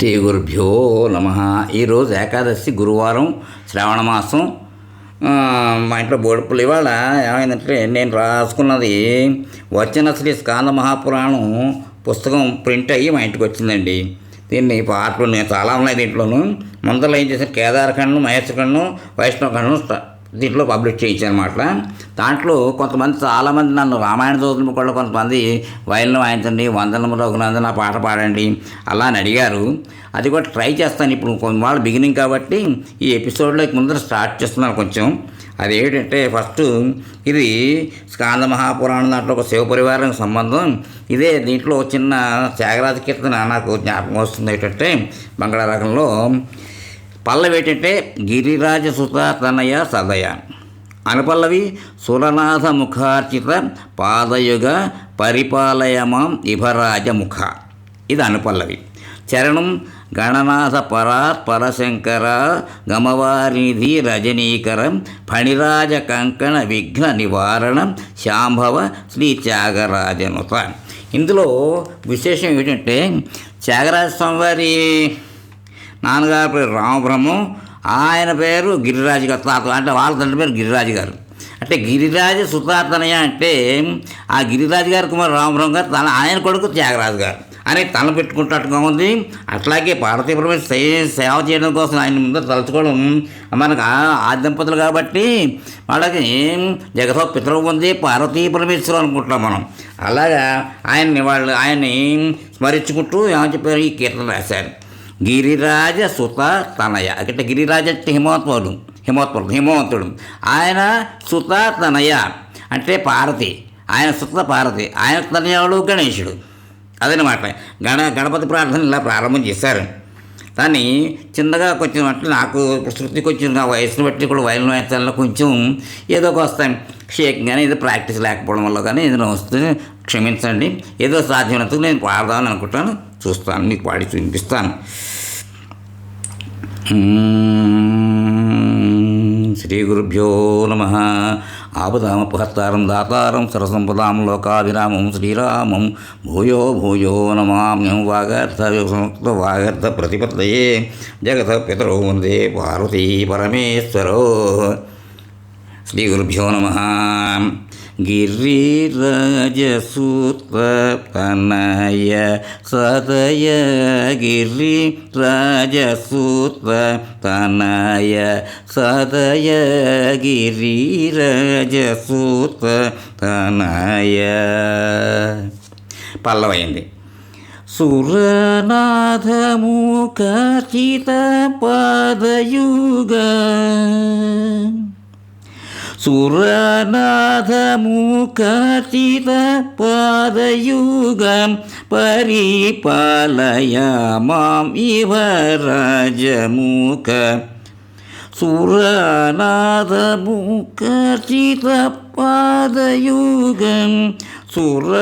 శ్రీ గురుభ్యో నమ ఈరోజు ఏకాదశి గురువారం శ్రావణ మాసం. మా ఇంట్లో బోడుపులు ఇవాళ ఏమైందంటే నేను రాసుకున్నది వచ్చిన శ్రీ స్కాంద మహాపురాణం పుస్తకం ప్రింట్ అయ్యి మా ఇంటికి వచ్చిందండి. దీన్ని పాటలు నేను చాలా ఉన్నాయి దీంట్లోనూ. ముందర ఏం చేశాను కేదారఖండం మహేశ్వరఖండం వైష్ణవ ఖండం దీంట్లో పబ్లిష్ చేయించాను అనమాట దాంట్లో కొంతమంది చాలామంది నన్ను రామాయణ చదువుతున్న కూడా కొంతమంది వైలిన్ వాయించండి వందనము రఘునందన పాట పాడండి అలా అని అడిగారు. అది కూడా ట్రై చేస్తాను ఇప్పుడు కొన్ని వాళ్ళు బిగినింగ్ కాబట్టి ఈ ఎపిసోడ్లో ముందర స్టార్ట్ చేస్తున్నాను కొంచెం. అది ఏంటంటే ఫస్ట్ ఇది స్కాంద మహాపురాణం దాంట్లో ఒక శివ సంబంధం. ఇదే దీంట్లో చిన్న త్యాగరాజ కీర్తన నాకు జ్ఞాపకం వస్తుంది ఏంటంటే బంగాళాఖంలో పల్లవి ఏంటంటే గిరిరాజ సుత తనయ సదయ. అనుపల్లవి సురనాథ ముఖార్చిత పాదయుగ పరిపాలయమాం ఇభరాజ ముఖ ఇది అనుపల్లవి. చరణం గణనాథ పరా పరశంకర గమవారిధి రజనీకరం ఫణిరాజ కంకణ విఘ్న నివారణ శాంభవ శ్రీ త్యాగరాజనుత. ఇందులో విశేషం ఏంటంటే త్యాగరాజ స్వామివారి నాన్నగారి పేరు రామబ్రహ్మం ఆయన పేరు గిరిరాజు గారు తాత అంటే వాళ్ళ తండ్రి పేరు గిరిరాజు గారు. అంటే గిరిరాజు సుతాతనయ అంటే ఆ గిరిరాజు గారు కుమార్ రామబ్రహ్మ గారు తన ఆయన కొడుకు త్యాగరాజు గారు. అని తల పెట్టుకుంటట్టుగా ఉంది. అట్లాగే పార్వతీ పరమేశ్వర సేవ చేయడం కోసం ఆయన ముందు తలుచుకోవడం మనకు ఆ- దంపతులు కాబట్టి వాళ్ళకి జగతో పితృ ఉంది పార్వతీ పరమేశ్వరం అనుకుంటున్నాం మనం. అలాగా ఆయన్ని వాళ్ళు ఆయన్ని స్మరించుకుంటూ ఏమని చెప్పారు? ఈ కీర్తన రాశారు. గిరిరాజ సుత తనయ. అంటే గిరిరాజ అంటే హిమవంతుడు హిమవంతుడు హిమవంతుడు. ఆయన సుత తనయ అంటే పార్వతి. ఆయన సుత పార్వతి. ఆయన తనయాడు గణేశుడు. అదనమాట. గణ గణపతి ప్రార్థన ఇలా ప్రారంభం చేశారు. కానీ చిన్నగా కొంచెం అంటే నాకు శృతి కొంచెం నా వయసును బట్టి కూడా వైలిన్ వాయించాలలో కొంచెం ఏదో ఒక వస్తాయి షేక్ కానీ ఏదో ప్రాక్టీస్ లేకపోవడం వల్ల కానీ ఏదైనా వస్తే క్షమించండి. ఏదో సాధ్యమైనందుకు నేను పాడదామని అనుకుంటాను. చూస్తాను మీకు పాడి చూపిస్తాను. శ్రీ గురుభ్యో నమ. ఆపదామపహత్తారం దాతారం సరసంపదాం లోకాభిరామం శ్రీరామం. భూయో భూయో నమామ్యం వాగర్థ సంస్థ వాగర్థ ప్రతిపత్తయే జగత పితరో వందే పార్వతీ పరమేశ్వరో. శ్రీ గురుభ్యో నమ. గిరిరాజసూతనయ సదయ గిరిరాజసూతనయ సదయ గిరిరాజసూతనయ పల్లవైంది సురనాథముఖిత పాదయుగ సురనాథముఖిత పాదయుగం పరిపాలయ మాం ఇవ రాజముఖ సురనాథముఖిత పాదయుగం సురనాథముఖిత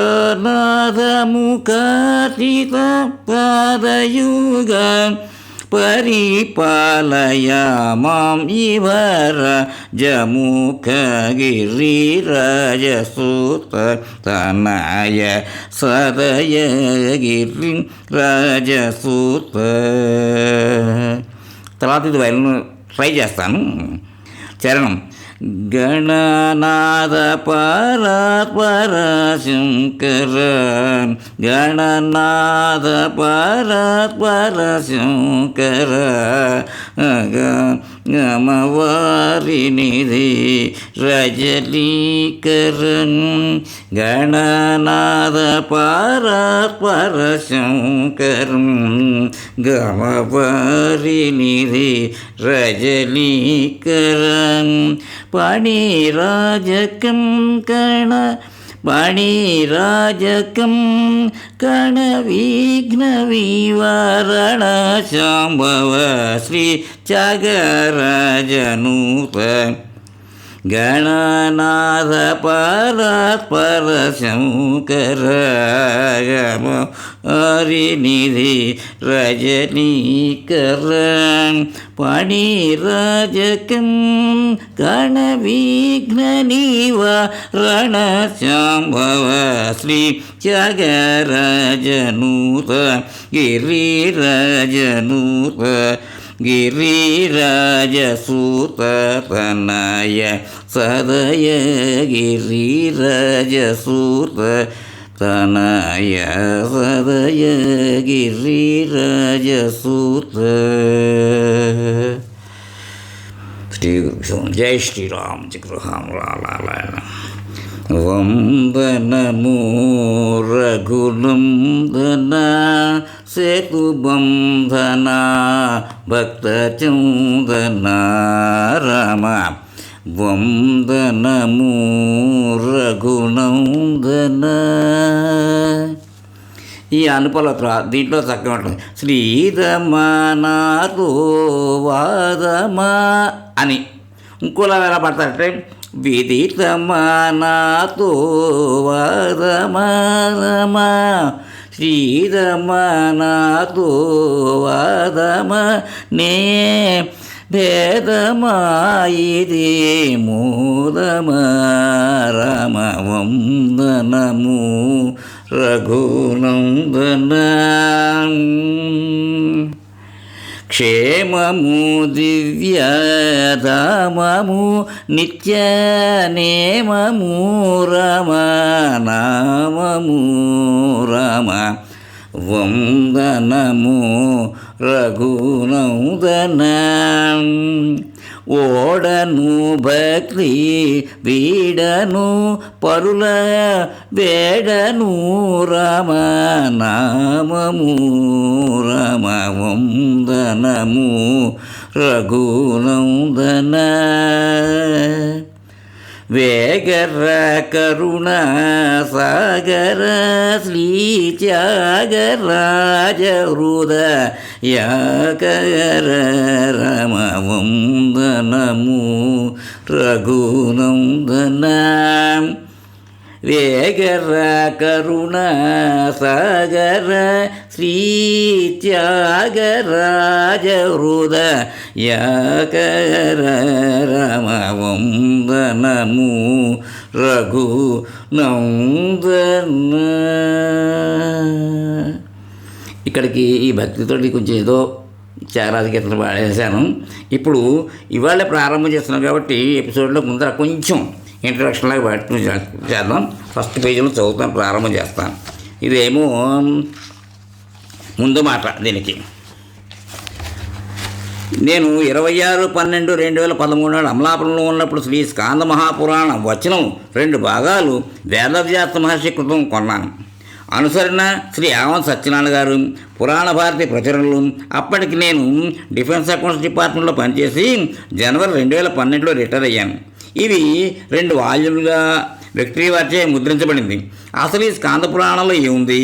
పాదయుగం పరిపాలయ మాం ఇవర జముఖ గిరిరాజసూత తనయ సదయ గిరి రాజసూత తర్వాత ఇది వైలిన్ ట్రై చేస్తాను చరణం ಗಣನಾದ ಪರಾತ್ಪರ ಶಂಕರ ಗಣನಾದ ಪರಾತ್ಪರ ಶಂಕರ ಗಮವಾರಿನಿಧಿ ರಜಲೀಕರನ್ ಗಣನಾದ ಪರಾತ್ಪರ ಶಂಕರಂ ಗಮವಾರಿನಿಧಿ ರಜಲೀಕರನ್ பணிராஜக்கம் கண பணிராஜக்கம் கணவிக்னவிவாரண சாம்பவ ஸ்ரீ சகராஜனூத వివరణ శాంభవ శ్రీ త్యాగరాజనూత గణనాథ పరాత్పర శంకర హరినిధి రజనీకర పణిరాజకం గణ విఘ్న నివారణ శాంభవ శ్రీ త్యాగరాజనూత గిరిరాజనూత గిరిరాజసూతనయ సదయ గిరిరాజసూత తనయ సదయ గిరిరాజసూత శ్రీ జై శ్రీరామ్ జగృహాం లాల వందనము రఘునందన సేతుబంధన భక్తచందన రమ. వందనము రఘునందన. ఈ అనుపలత్ర దీంట్లో చక్కగా ఉంటుంది శ్రీరమనాథో వాదమా అని. ఇంకోలా ఎలా పడతారంటే విదితమానాతో వాదమారమా శ్రీరమనాథో వాదమ నే భేదమాయిది మూలమారమ వందనము రఘునందన. క్షేమము దివ్యధామము నిత్యనేమము రమ నామము రమ వందనము రఘునందన. ఓడను భక్తి వీడను పరుల వేడను రమ నామము రమ వందనము రఘునందన. వేగర కరుణ సాగర శ్రీ త్యాగరాజ హృదయాకర రమ వందనము రఘునందన వేగర కరుణ సాగర శ్రీ త్యాగరాజ హృదయాకర రమ రఘు నందన. ఇక్కడికి ఈ భక్తితోటి కొంచెం ఏదో చారాది గీతలు పాడేశాను. ఇప్పుడు ఇవాళ ప్రారంభం చేస్తున్నాం కాబట్టి ఎపిసోడ్లో ముందర కొంచెం ఇంట్రడక్షన్ లాగా బయట చేద్దాం. ఫస్ట్ పేజీలో చదువుతాను ప్రారంభం చేస్తాను ఇదేమో ముందు మాట దీనికి. నేను ఇరవై ఆరు పన్నెండు రెండు వేల పదమూడు నాడు అమలాపురంలో ఉన్నప్పుడు శ్రీ స్కాంద మహాపురాణం వచనం రెండు భాగాలు వేదవ్యాస మహర్షి కృతం కొన్నాను. అనుసరణ శ్రీ ఆవన్ సత్యనారాయణ గారు పురాణ భారతి ప్రచురణలు. అప్పటికి నేను డిఫెన్స్ అకౌంట్స్ డిపార్ట్మెంట్లో పనిచేసి జనవరి రెండు వేల పన్నెండులో రిటైర్ అయ్యాను. ఇవి రెండు వాల్యూలుగా వ్యక్తి వారిచే ముద్రించబడింది. అసలు ఈ స్కాంద పురాణంలో ఏముంది?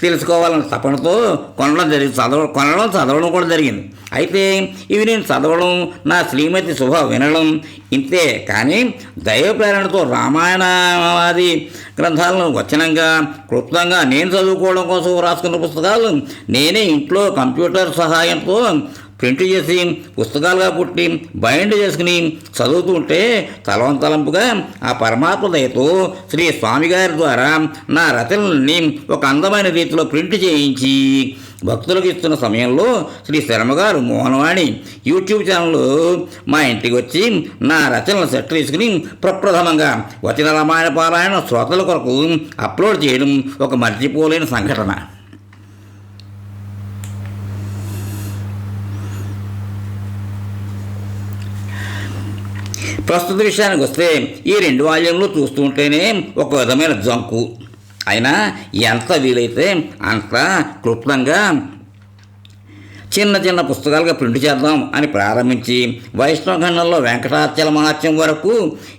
తెలుసుకోవాలన్న తపనతో కొనడం జరిగి చదవ కొనడం చదవడం కూడా జరిగింది. అయితే ఇవి నేను చదవడం నా శ్రీమతి శుభ వినడం ఇంతే. కానీ దైవ ప్రేరణతో రామాయణాది గ్రంథాలను వచనంగా క్లుప్తంగా నేను చదువుకోవడం కోసం రాసుకున్న పుస్తకాలు నేనే ఇంట్లో కంప్యూటర్ సహాయంతో ప్రింట్ చేసి పుస్తకాలుగా పుట్టి బైండ్ చేసుకుని చదువుతుంటే తలవంతలంపుగా ఆ పరమాత్మ దయతో శ్రీ స్వామి గారి ద్వారా నా రచనల్ని ఒక అందమైన రీతిలో ప్రింట్ చేయించి భక్తులకు ఇస్తున్న సమయంలో శ్రీ శర్మగారు మోహనవాణి యూట్యూబ్ ఛానల్ మా ఇంటికి వచ్చి నా రచనలు సెట్ తీసుకుని ప్రప్రథమంగా వచన రామాయణ పారాయణ శ్రోతల కొరకు అప్లోడ్ చేయడం ఒక మర్చిపోలేని సంఘటన. ప్రస్తుత విషయానికి వస్తే ఈ రెండు వాల్యంలో చూస్తుంటేనే ఒక విధమైన జంకు. అయినా ఎంత వీలైతే అంత క్లుప్తంగా చిన్న చిన్న పుస్తకాలుగా ప్రింట్ చేద్దాం అని ప్రారంభించి వైష్ణవ ఖండంలో వెంకటాచల మహాత్యం వరకు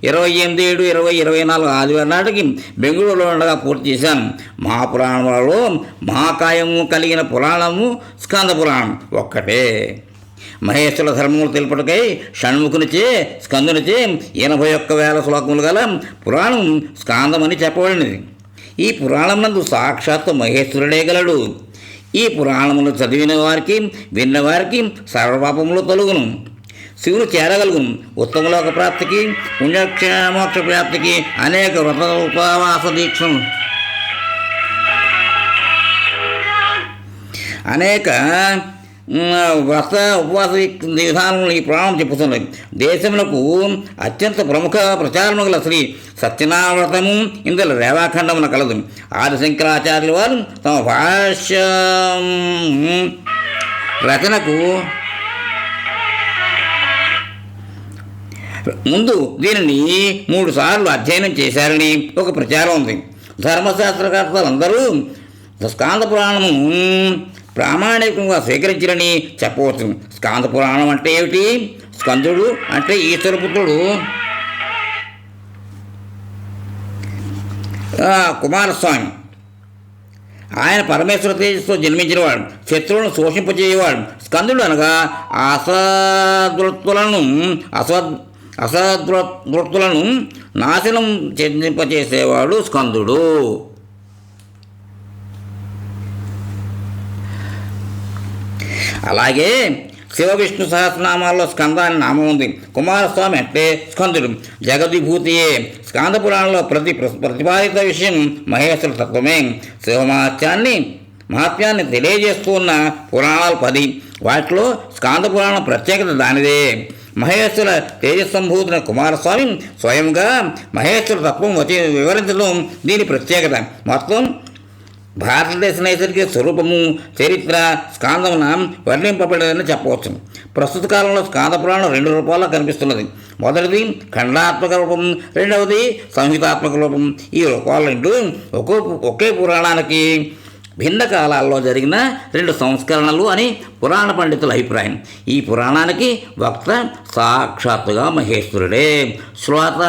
ఇరవై ఎనిమిది ఏడు ఇరవై ఇరవై నాలుగు ఆదివారం నాటికి బెంగళూరులో ఉండగా పూర్తి చేశాను మహాపురాణాలలో మహాకాయము కలిగిన పురాణము స్కంద పురాణం ఒక్కటే. మహేశ్వర ధర్మములు తెలుపటకై షణ్ముఖునిచే స్కందునిచే ఎనభై ఒక్క వేల శ్లోకములు గల పురాణం స్కాందమని చెప్పబడినది. ఈ పురాణం నందు సాక్షాత్తు మహేశ్వరుడే గలడు. ఈ పురాణములు చదివిన వారికి విన్నవారికి సర్వపాపములు తొలుగును. శివుడు చేరగలుగును. ఉత్తమలోక ప్రాప్తికి పుణ్యక్షేమోక్ష ప్రాప్తికి అనేక వ్రత ఉపవాస దీక్షలు అనేక వ్రత ఉపవాస విధానములు ఈ ప్రాణం చెప్పుతున్నది. దేశములకు అత్యంత ప్రముఖ ప్రచారము గల శ్రీ సత్యనావ్రతము ఇందులో రేవాఖండమున కలదు. ఆదిశంకరాచార్యుల వారు తమ భాష్య రచనకు ముందు దీనిని మూడు సార్లు అధ్యయనం చేశారని ఒక ప్రచారం ఉంది. ధర్మశాస్త్రకర్తలందరూ స్కాంద పురాణము ప్రామాణికంగా స్వీకరించరని చెప్పవచ్చు. స్కాంద పురాణం అంటే ఏమిటి? స్కందుడు అంటే ఈశ్వరపుత్రుడు. పుత్రుడు కుమారస్వామి. ఆయన పరమేశ్వర తేజస్తో జన్మించినవాడు. శత్రువులను శోషింపజేయవాడు. స్కందుడు అనగా అసదృత్తులను అసద్ అసదృత్తులను నాశనం చెందింపజేసేవాడు స్కందుడు. అలాగే శివ విష్ణు సహస్రనామాల్లో స్కంద అనే నామం ఉంది. కుమారస్వామి అంటే స్కందుడు. జగద్విభూతియే. స్కాంద పురాణంలో ప్రతి ప్ర- ప్రతిపాదిత విషయం మహేశ్వర తత్వమే. శివమహత్యాన్ని మహత్యాన్ని తెలియజేస్తూ ఉన్న పురాణాలు పది. వాటిలో స్కాంద పురాణం ప్రత్యేకత దానిదే. మహేశ్వర తేజస్సంభూతున కుమారస్వామి స్వయంగా మహేశ్వర తత్వం వచ్చి వివరించడం దీని ప్రత్యేకత. మొత్తం భారతదేశ నైసర్గిక స్వరూపము చరిత్ర స్కాందమున వర్ణింపబడదని చెప్పవచ్చు. ప్రస్తుత కాలంలో స్కాంద పురాణం రెండు రూపాల్లో కనిపిస్తున్నది. మొదటిది ఖండాత్మక రూపం రెండవది సంహితాత్మక రూపం. ఈ రూపాలు రెండు ఒక్కో ఒకే పురాణానికి భిన్న కాలాల్లో జరిగిన రెండు సంస్కరణలు అని పురాణ పండితుల అభిప్రాయం. ఈ పురాణానికి వక్త సాక్షాత్తుగా మహేశ్వరుడే శ్రోత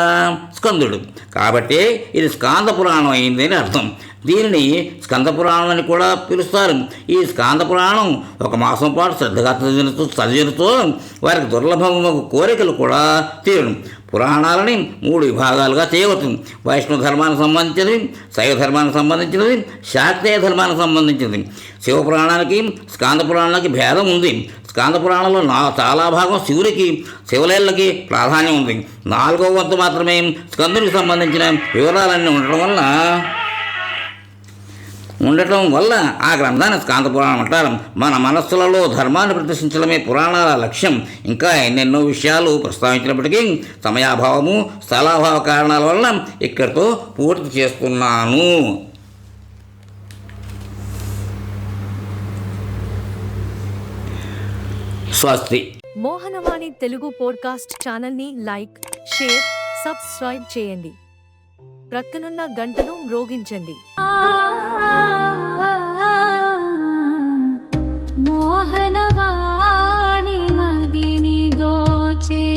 స్కందుడు. కాబట్టి ఇది స్కాంద పురాణం అయిందని అర్థం. దీనిని స్కంద పురాణం అని కూడా పిలుస్తారు. ఈ స్కాంద పురాణం ఒక మాసం పాటు శ్రద్ధగా చదివినతో చదివినతో వారికి దుర్లభమ కోరికలు కూడా తీరడం పురాణాలని మూడు విభాగాలుగా చేయవచ్చు. వైష్ణవ ధర్మానికి సంబంధించినవి శైవ ధర్మానికి సంబంధించినవి శాక్తేయ ధర్మానికి సంబంధించినది. శివ పురాణానికి స్కాంద పురాణానికి భేదం ఉంది. స్కాంద పురాణంలో నా చాలా భాగం శివుడికి శివలేళ్ళకి ప్రాధాన్యం ఉంది. నాలుగో వంతు మాత్రమే స్కందునికి సంబంధించిన వివరాలన్నీ ఉండటం వలన ఉండటం వల్ల ఆ గ్రంథాన్ని స్కాంత పురాణం అంటారు. మన మనస్సులలో ధర్మాన్ని ప్రదర్శించడమే పురాణాల లక్ష్యం. ఇంకా ఎన్నెన్నో విషయాలు ప్రస్తావించినప్పటికీ సమయాభావము స్థలాభావ కారణాల వల్ల ఇక్కడితో పూర్తి చేస్తున్నాను. స్వస్తి. మోహనవాణి తెలుగు పోడ్కాస్ట్ ఛానల్ని లైక్ షేర్ సబ్స్క్రైబ్ చేయండి. ప్రక్కనున్న గంటను మ్రోగించండి. ఆ